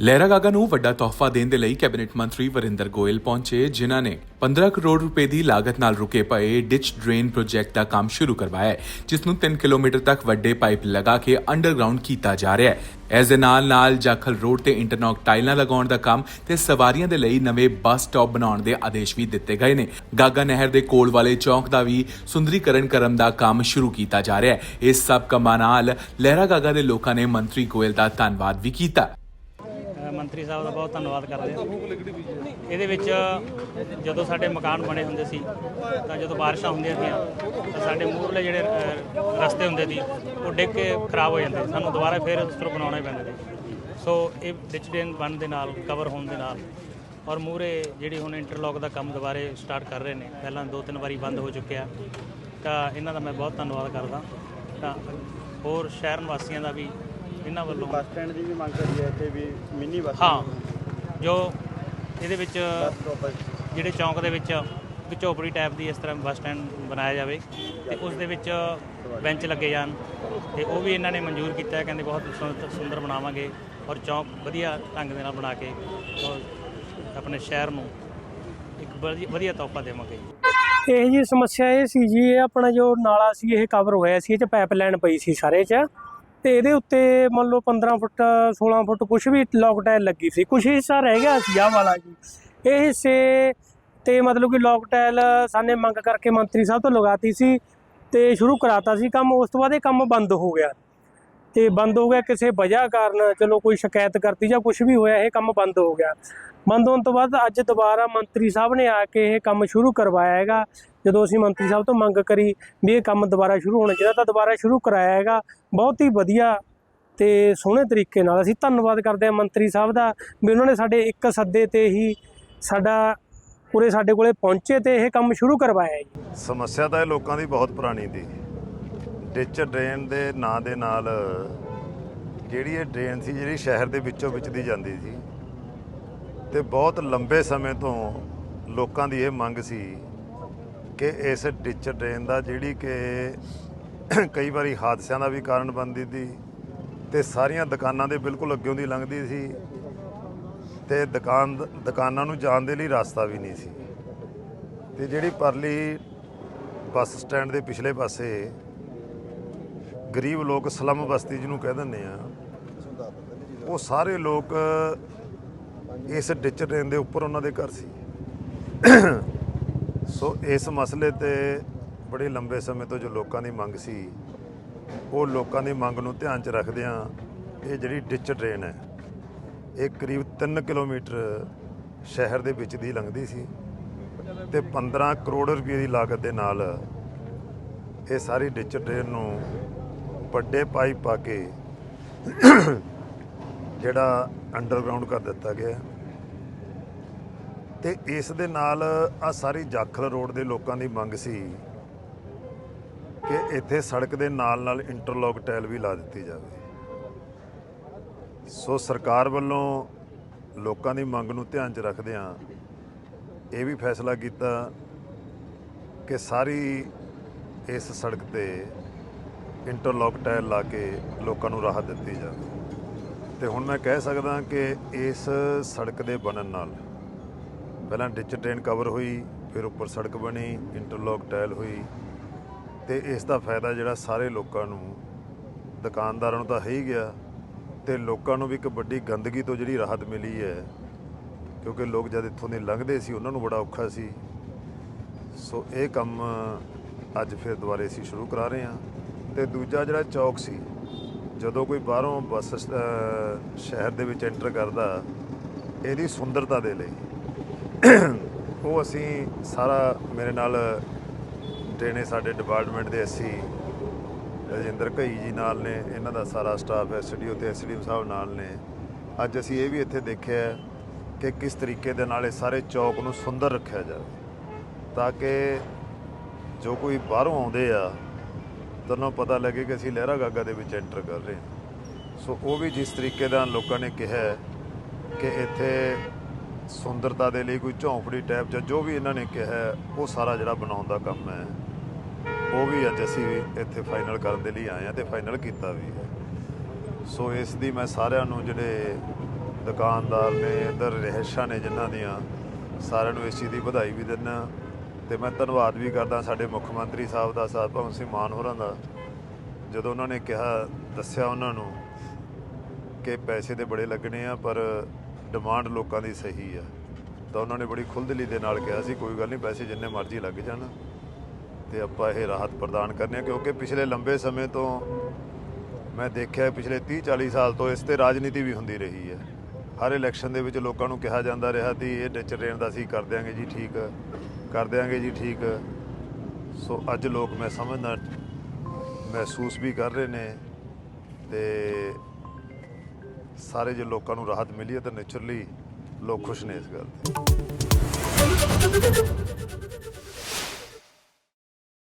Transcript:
ਲਹਿਰਾ ਗਾਗਾ ਨੂੰ ਵੱਡਾ ਤੋਹਫਾ ਦੇਣ ਦੇ ਲਈ ਕੈਬਨਿਟ ਮੰਤਰੀ ਵਰਿੰਦਰ ਗੋਇਲ ਪਹੁੰਚੇ, ਜਿਨ੍ਹਾਂ ਨੇ 15 ਕਰੋੜ ਰੁਪਏ ਦੀ ਲਾਗਤ ਨਾਲ ਰੁਕੇ ਪਏ ਡਿਚ ਡਰੇਨ ਪ੍ਰੋਜੈਕਟ ਦਾ ਕੰਮ ਸ਼ੁਰੂ ਕਰਵਾਇਆ ਹੈ, ਜਿਸ ਨੂੰ 3 ਕਿਲੋਮੀਟਰ ਤੱਕ ਵੱਡੇ ਪਾਈਪ ਲਗਾ ਕੇ ਅੰਡਰਗਰਾਉਂਡ ਕੀਤਾ ਜਾ ਰਿਹਾ ਹੈ। ਇਸ ਦੇ ਨਾਲ ਨਾਲ ਜਾਖਲ ਰੋਡ ਤੇ ਇੰਟਰਨੌਕ ਟਾਈਲਾਂ ਲਗਾਉਣ ਦਾ ਕੰਮ ਤੇ ਸਵਾਰੀਆਂ ਦੇ ਲਈ ਨਵੇਂ ਬੱਸ ਸਟਾਪ ਬਣਾਉਣ ਦੇ ਆਦੇਸ਼ ਵੀ ਦਿੱਤੇ ਗਏ ਨੇ। ਗਾਗਾ ਨਹਿਰ ਦੇ ਕੋਲ ਵਾਲੇ ਚੌਂਕ ਦਾ ਵੀ ਸੁੰਦਰੀਕਰਨ ਕਰਨ ਦਾ ਕੰਮ ਸ਼ੁਰੂ ਕੀਤਾ ਜਾ ਰਿਹਾ ਹੈ। ਇਸ ਸਭ ਕੰਮਾਂ ਨਾਲ ਲਹਿਰਾ ਗਾਗਾ ਦੇ ਲੋਕਾਂ ਨੇ ਮੰਤਰੀ ਗੋਇਲ ਦਾ ਧੰਨਵਾਦ ਵੀ ਕੀਤਾ। ਮੰਤਰੀ ਸਾਹਿਬ ਦਾ ਬਹੁਤ ਧੰਨਵਾਦ ਕਰਦੇ ਹਾਂ। ਇਹਦੇ ਵਿੱਚ ਜਦੋਂ ਸਾਡੇ ਮਕਾਨ ਬਣੇ ਹੁੰਦੇ ਸੀ, ਤਾਂ ਜਦੋਂ ਬਾਰਿਸ਼ਾਂ ਹੁੰਦੀਆਂ ਸੀ ਤਾਂ ਸਾਡੇ ਮੂਹਰਲੇ ਜਿਹੜੇ ਰਸਤੇ ਹੁੰਦੇ ਸੀ, ਉਹ ਡਿੱਗ ਕੇ ਖਰਾਬ ਹੋ ਜਾਂਦੇ ਸਾਨੂੰ ਦੁਬਾਰਾ ਫਿਰ ਉਸ ਤਰ੍ਹਾਂ ਬਣਾਉਣੇ ਪੈਂਦੇ ਸੀ। ਸੋ ਇਹ ਡਿਚ ਡਰੇਨ ਬਣਨ ਦੇ ਨਾਲ ਕਵਰ ਹੋਣ ਦੇ ਨਾਲ ਔਰ ਮੂਹਰੇ ਜਿਹੜੀ ਹੁਣ ਇੰਟਰਲੌਕ ਦਾ ਕੰਮ ਦੁਬਾਰੇ ਸਟਾਰਟ ਕਰ ਰਹੇ ਨੇ, ਪਹਿਲਾਂ ਦੋ ਤਿੰਨ ਵਾਰੀ ਬੰਦ ਹੋ ਚੁੱਕਿਆ। ਤਾਂ ਇਹਨਾਂ ਦਾ ਮੈਂ ਬਹੁਤ ਧੰਨਵਾਦ ਕਰਦਾ। ਤਾਂ ਹੋਰ ਸ਼ਹਿਰ ਨਿਵਾਸੀਆਂ ਦਾ ਵੀ ਇਹਨਾਂ ਵੱਲੋਂ। ਬੱਸ ਸਟੈਂਡ ਦੀ ਵੀ ਮੰਗ ਕਰੀ ਹੈ ਇੱਥੇ ਵੀ ਮਿੰਨੀ ਬੱਸ ਹਾਂ। ਜੋ ਇਹਦੇ ਵਿੱਚ ਜਿਹੜੇ ਚੌਂਕ ਦੇ ਵਿੱਚ ਝੋਪੜੀ ਟਾਈਪ ਦੀ ਇਸ ਤਰ੍ਹਾਂ ਬੱਸ ਸਟੈਂਡ ਬਣਾਇਆ ਜਾਵੇ ਤੇ ਉਸ ਦੇ ਵਿੱਚ ਬੈਂਚ ਲੱਗੇ ਜਾਣ ਤੇ ਉਹ ਵੀ ਇਹਨਾਂ ਨੇ ਮਨਜ਼ੂਰ ਕੀਤਾ ਹੈ ਕਹਿੰਦੇ ਬਹੁਤ ਸੁੰਦਰ- ਸੁੰਦਰ ਬਣਾਵਾਂਗੇ ਔਰ ਚੌਂਕ ਵਧੀਆ ਢੰਗ ਦੇ ਨਾਲ ਬਣਾ ਕੇ ਔਰ ਆਪਣੇ ਸ਼ਹਿਰ ਨੂੰ ਇੱਕ ਵਧੀਆ- ਵਧੀਆ ਤੋਹਫਾ ਦੇਵਾਂਗੇ। ਇਹ ਜੀ ਸਮੱਸਿਆ ਇਹ ਸੀ ਜੀ ਇਹ ਆਪਣਾ ਜੋ ਨਾਲਾ ਸੀ ਇਹ ਕਵਰ ਹੋਇਆ ਸੀ ਇਹ ਚ ਪਾਈਪ ਲਾਈਨ ਪਈ ਸੀ ਸਾਰੇ ਚ। ਤੇ ਇਹਦੇ ਉੱਤੇ ਮੰਨ ਲਓ 15 ਫੁੱਟ 16 ਫੁੱਟ ਕੁਝ ਵੀ ਲੌਕ ਟਾਇਲ ਲੱਗੀ ਸੀ। ਕੁਝ ਹਿੱਸਾ ਰਹਿ ਗਿਆ ਸੀ ਆਹ ਵਾਲਾ ਜੀ। ਇਹ ਹਿੱਸੇ ਤੇ ਮਤਲਬ ਕਿ ਲੌਕ ਟਾਇਲ ਸਾਨੇ ਮੰਗ ਕਰਕੇ ਮੰਤਰੀ ਸਾਹਿਬ ਤੋਂ ਲਗਾਤੀ ਸੀ ਤੇ ਸ਼ੁਰੂ ਕਰਾਤਾ ਸੀ ਕੰਮ। ਉਸ ਤੋਂ ਬਾਅਦ ਇਹ ਕੰਮ ਬੰਦ ਹੋ ਗਿਆ। ਤੇ ਬੰਦ ਹੋ ਗਿਆ ਕਿਸੇ ਵਜ੍ਹਾ ਕਾਰਨ, ਚਲੋ ਕੋਈ ਸ਼ਿਕਾਇਤ ਕਰਤੀ ਜਾਂ ਕੁਝ ਵੀ ਹੋਇਆ, ਇਹ ਕੰਮ ਬੰਦ ਹੋ ਗਿਆ। ਬੰਦ ਹੋਣ ਤੋਂ ਬਾਅਦ ਅੱਜ ਦੁਬਾਰਾ ਮੰਤਰੀ ਸਾਹਿਬ ਨੇ ਆ ਕੇ ਇਹ ਕੰਮ ਸ਼ੁਰੂ ਕਰਵਾਇਆ ਹੈਗਾ। ਜਦੋਂ ਅਸੀਂ ਮੰਤਰੀ ਸਾਹਿਬ ਤੋਂ ਮੰਗ ਕਰੀ ਵੀ ਇਹ ਕੰਮ ਦੁਬਾਰਾ ਸ਼ੁਰੂ ਹੋਣਾ ਚਾਹੀਦਾ ਤਾਂ ਦੁਬਾਰਾ ਸ਼ੁਰੂ ਕਰਾਇਆ ਹੈਗਾ। ਬਹੁਤ ਹੀ ਵਧੀਆ ਤੇ ਸੋਹਣੇ ਤਰੀਕੇ ਨਾਲ ਅਸੀਂ ਧੰਨਵਾਦ ਕਰਦੇ ਹਾਂ ਮੰਤਰੀ ਸਾਹਿਬ ਦਾ ਵੀ ਉਹਨਾਂ ਨੇ ਸਾਡੇ ਇੱਕ ਸੱਦੇ ਤੇ ਹੀ ਸਾਡਾ, ਪੂਰੇ ਸਾਡੇ ਕੋਲੇ ਪਹੁੰਚੇ ਤੇ ਇਹ ਕੰਮ ਸ਼ੁਰੂ ਕਰਵਾਇਆ ਜੀ। ਸਮੱਸਿਆ ਤਾਂ ਇਹ ਲੋਕਾਂ ਦੀ ਬਹੁਤ ਪੁਰਾਣੀ ਦੀ ਡਿਚ ਡਰੇਨ ਦੇ ਨਾਂ ਦੇ ਨਾਲ ਜਿਹੜੀ ਇਹ ਡਰੇਨ ਸੀ, ਜਿਹੜੀ ਸ਼ਹਿਰ ਦੇ ਵਿੱਚੋਂ ਵਿੱਚ ਦੀ ਜਾਂਦੀ ਸੀ ਤੇ ਬਹੁਤ ਲੰਬੇ ਸਮੇਂ ਤੋਂ ਲੋਕਾਂ ਦੀ ਇਹ ਮੰਗ ਸੀ ਕਿ ਇਸ ਡਿਚ ਡਰੇਨ ਦਾ ਜਿਹੜੀ ਕਿ ਕਈ ਵਾਰੀ ਹਾਦਸਿਆਂ ਦਾ ਵੀ ਕਾਰਨ ਬਣਦੀ ਸੀ ਤੇ ਸਾਰੀਆਂ ਦੁਕਾਨਾਂ ਦੇ ਬਿਲਕੁਲ ਅੱਗਿਓਂ ਦੀ ਲੰਘਦੀ ਸੀ ਤੇ ਦੁਕਾਨ, ਦੁਕਾਨਾਂ ਨੂੰ ਜਾਣ ਦੇ ਲਈ ਰਸਤਾ ਵੀ ਨਹੀਂ ਸੀ। ਤੇ ਜਿਹੜੀ ਪਰਲੀ ਬੱਸ ਸਟੈਂਡ ਦੇ ਪਿਛਲੇ ਪਾਸੇ ਗਰੀਬ ਲੋਕ ਸਲਮ ਬਸਤੀ ਜਿਹਨੂੰ ਕਹਿ ਦਿੰਦੇ ਆ, ਉਹ ਸਾਰੇ ਲੋਕ ਇਸ ਡਿਚ ਟ੍ਰੇਨ ਦੇ ਉੱਪਰ ਉਹਨਾਂ ਦੇ ਘਰ ਸੀ। ਸੋ ਇਸ ਮਸਲੇ ਤੇ ਬੜੇ ਲੰਬੇ ਸਮੇਂ ਤੋਂ ਜੋ ਲੋਕਾਂ ਦੀ ਮੰਗ ਸੀ, ਉਹ ਲੋਕਾਂ ਦੀ ਮੰਗ ਨੂੰ ਧਿਆਨ 'ਚ ਰੱਖਦਿਆਂ ਇਹ ਜਿਹੜੀ ਡਿਚ ਟ੍ਰੇਨ ਹੈ, ਇਹ ਕਰੀਬ 3 ਕਿਲੋਮੀਟਰ ਸ਼ਹਿਰ ਦੇ ਵਿੱਚ ਦੀ ਲੰਘਦੀ ਸੀ ਤੇ 15 ਕਰੋੜ ਰੁਪਏ ਦੀ ਲਾਗਤ ਦੇ ਨਾਲ ਇਹ ਸਾਰੀ ਡਿਚ ਟ੍ਰੇਨ ਨੂੰ ਵੱਡੇ ਪਾਈਪ ਪਾ ਕੇ ਜਿਹੜਾ ਅੰਡਰਗਰਾਉਂਡ ਕਰ ਦਿੱਤਾ ਗਿਆ ਤੇ ਇਸ ਦੇ ਨਾਲ ਆ ਸਾਰੀ ਜਾਖਲ ਰੋਡ ਦੇ ਲੋਕਾਂ ਦੀ ਮੰਗ ਸੀ ਕਿ ਇੱਥੇ ਸੜਕ ਦੇ ਨਾਲ ਨਾਲ ਇੰਟਰਲੌਕ ਟਾਇਲ ਵੀ ਲਾ ਦਿੱਤੀ ਜਾਵੇ। ਸੋ ਸਰਕਾਰ ਵੱਲੋਂ ਲੋਕਾਂ ਦੀ ਮੰਗ ਨੂੰ ਧਿਆਨ 'ਚ ਰੱਖਦਿਆਂ ਇਹ ਵੀ ਫੈਸਲਾ ਕੀਤਾ ਕਿ ਸਾਰੀ ਇਸ ਸੜਕ ਤੇ ਇੰਟਰਲੌਕ ਟਾਇਲ ਲਾ ਕੇ ਲੋਕਾਂ ਨੂੰ ਰਾਹਤ ਦਿੱਤੀ ਜਾਵੇ। ਤੇ ਹੁਣ ਮੈਂ ਕਹਿ ਸਕਦਾ ਕਿ ਇਸ ਸੜਕ ਦੇ ਬਣਨ ਨਾਲ ਪਹਿਲਾਂ ਡਿਚ ਟ੍ਰੇਨ ਕਵਰ ਹੋਈ, ਫਿਰ ਉੱਪਰ ਸੜਕ ਬਣੀ ਇੰਟਰਲੌਕ ਟਾਇਲ ਹੋਈ, ਤੇ ਇਸ ਦਾ ਫਾਇਦਾ ਜਿਹੜਾ ਸਾਰੇ ਲੋਕਾਂ ਨੂੰ, ਦੁਕਾਨਦਾਰਾਂ ਨੂੰ ਤਾਂ ਹੈ ਹੀ ਗਿਆ, ਤੇ ਲੋਕਾਂ ਨੂੰ ਵੀ ਇੱਕ ਵੱਡੀ ਗੰਦਗੀ ਤੋਂ ਜਿਹੜੀ ਰਾਹਤ ਮਿਲੀ ਹੈ, ਕਿਉਂਕਿ ਲੋਕ ਜਦ ਇੱਥੋਂ ਦੇ ਲੰਘਦੇ ਸੀ, ਉਹਨਾਂ ਨੂੰ ਬੜਾ ਔਖਾ ਸੀ। ਸੋ ਇਹ ਕੰਮ ਅੱਜ ਫਿਰ ਦੁਬਾਰੇ ਅਸੀਂ ਸ਼ੁਰੂ ਕਰਾ ਰਹੇ ਹਾਂ। ਤੇ ਦੂਜਾ ਜਿਹੜਾ ਚੌਕ ਸੀ, ਜਦੋਂ ਕੋਈ ਬਾਹਰੋਂ ਬੱਸ ਸ- ਸ਼ਹਿਰ ਦੇ ਵਿੱਚ ਐਂਟਰ ਕਰਦਾ, ਇਹਦੀ ਸੁੰਦਰਤਾ ਦੇ ਲਈ। ਉਹ ਅਸੀਂ ਸਾਰਾ ਮੇਰੇ ਨਾਲ ਟ੍ਰੇਨੇ ਸਾਡੇ ਡਿਪਾਰਟਮੈਂਟ ਦੇ ਅਸੀਂ, ਰਜਿੰਦਰ ਘਈ ਜੀ ਨਾਲ ਨੇ, ਇਹਨਾਂ ਦਾ ਸਾਰਾ ਸਟਾਫ ਐਸਡੀਓ ਤੇ ਐਸਡੀਐਮ ਸਾਹਿਬ ਨਾਲ ਨੇ। ਅੱਜ ਅਸੀਂ ਇਹ ਵੀ ਇੱਥੇ ਦੇਖਿਆ ਕਿ ਕਿਸ ਤਰੀਕੇ ਦੇ ਨਾਲ ਇਹ ਸਾਰੇ ਚੌਕ ਨੂੰ ਸੁੰਦਰ ਰੱਖਿਆ ਜਾਵੇ, ਤਾਂ ਕਿ ਜੋ ਕੋਈ ਬਾਹਰੋਂ ਆਉਂਦੇ ਆ ਤੁਹਾਨੂੰ ਪਤਾ ਲੱਗੇ ਕਿ ਅਸੀਂ ਲਹਿਰਾ ਗਾਗਾ ਦੇ ਵਿੱਚ ਐਂਟਰ ਕਰ ਰਹੇ ਹਾਂ। ਸੋ ਉਹ ਵੀ ਜਿਸ ਤਰੀਕੇ ਦਾ ਲੋਕਾਂ ਨੇ ਕਿਹਾ ਕਿ ਇੱਥੇ ਸੁੰਦਰਤਾ ਦੇ ਲਈ ਕੋਈ ਝੌਂਪੜੀ ਟਾਈਪ ਜਾਂ ਜੋ ਵੀ ਇਹਨਾਂ ਨੇ ਕਿਹਾ ਉਹ ਸਾਰਾ ਜਿਹੜਾ ਬਣਾਉਣ ਦਾ ਕੰਮ ਹੈ, ਉਹ ਵੀ ਅੱਜ ਅਸੀਂ ਇੱਥੇ ਫਾਈਨਲ ਕਰਨ ਦੇ ਲਈ ਆਏ ਆ ਤੇ ਫਾਈਨਲ ਕੀਤਾ ਵੀ ਹੈ। ਸੋ ਇਸ ਦੀ ਮੈਂ ਸਾਰਿਆਂ ਨੂੰ ਜਿਹੜੇ ਦੁਕਾਨਦਾਰ ਨੇ, ਇੱਧਰ ਰਹਿਸ਼ਾਂ ਨੇ ਜਿਨ੍ਹਾਂ ਦੀਆਂ, ਸਾਰਿਆਂ ਨੂੰ ਇਸ ਚੀਜ਼ ਦੀ ਵਧਾਈ ਵੀ ਦਿੰਦਾ ਤੇ ਮੈਂ ਧੰਨਵਾਦ ਵੀ ਕਰਦਾ ਸਾਡੇ ਮੁੱਖ ਮੰਤਰੀ ਸਾਹਿਬ ਦਾ ਸਾਧ ਭਗਵੰਤ ਸਿੰਘ ਮਾਨ ਹੋਰਾਂ ਦਾ, ਜਦੋਂ ਉਹਨਾਂ ਨੇ ਕਿਹਾ, ਦੱਸਿਆ ਉਹਨਾਂ ਨੂੰ ਕਿ ਪੈਸੇ ਤੇ ਬੜੇ ਲੱਗਣੇ ਆ, ਪਰ ਡਿਮਾਂਡ ਲੋਕਾਂ ਦੀ ਸਹੀ ਆ। ਤਾਂ ਉਹਨਾਂ ਨੇ ਬੜੀ ਖੁੱਲ੍ਹਦਿਲੀ ਦੇ ਨਾਲ ਕਿਹਾ ਸੀ, ਕੋਈ ਗੱਲ ਨਹੀਂ, ਪੈਸੇ ਜਿੰਨੇ ਮਰਜ਼ੀ ਲੱਗ ਜਾਣ ਤੇ ਆਪਾਂ ਇਹ ਰਾਹਤ ਪ੍ਰਦਾਨ ਕਰਨੇ ਕਿਉਂਕਿ ਪਿਛਲੇ ਲੰਬੇ ਸਮੇਂ ਤੋਂ ਮੈਂ ਦੇਖਿਆ, ਪਿਛਲੇ 30 40 ਸਾਲ ਤੋਂ ਇਸ ਤੇ ਰਾਜਨੀਤੀ ਵੀ ਹੁੰਦੀ ਰਹੀ ਹੈ। ਹਰ ਇਲੈਕਸ਼ਨ ਦੇ ਵਿੱਚ ਲੋਕਾਂ ਨੂੰ ਕਿਹਾ ਜਾਂਦਾ ਰਿਹਾ ਕਿ ਇਹ ਡਿਚ ਰੇਨ ਦਾ ਅਸੀਂ ਕਰ ਦਿਆਂਗੇ ਜੀ, ਠੀਕ ਕਰ ਦਿਆਂਗੇ ਜੀ, ਠੀਕ। ਸੋ ਅੱਜ ਲੋਕ ਮੈਂ ਸਮਝਦਾ, ਮਹਿਸੂਸ ਵੀ ਕਰ ਰਹੇ ਨੇ ਤੇ ਸਾਰੇ ਜੇ ਲੋਕਾਂ ਨੂੰ ਰਾਹਤ ਮਿਲੀ ਹੈ ਤਾਂ ਨੇਚਰਲੀ ਲੋਕ ਖੁਸ਼ ਨੇ ਇਸ ਗੱਲ ਤੇ।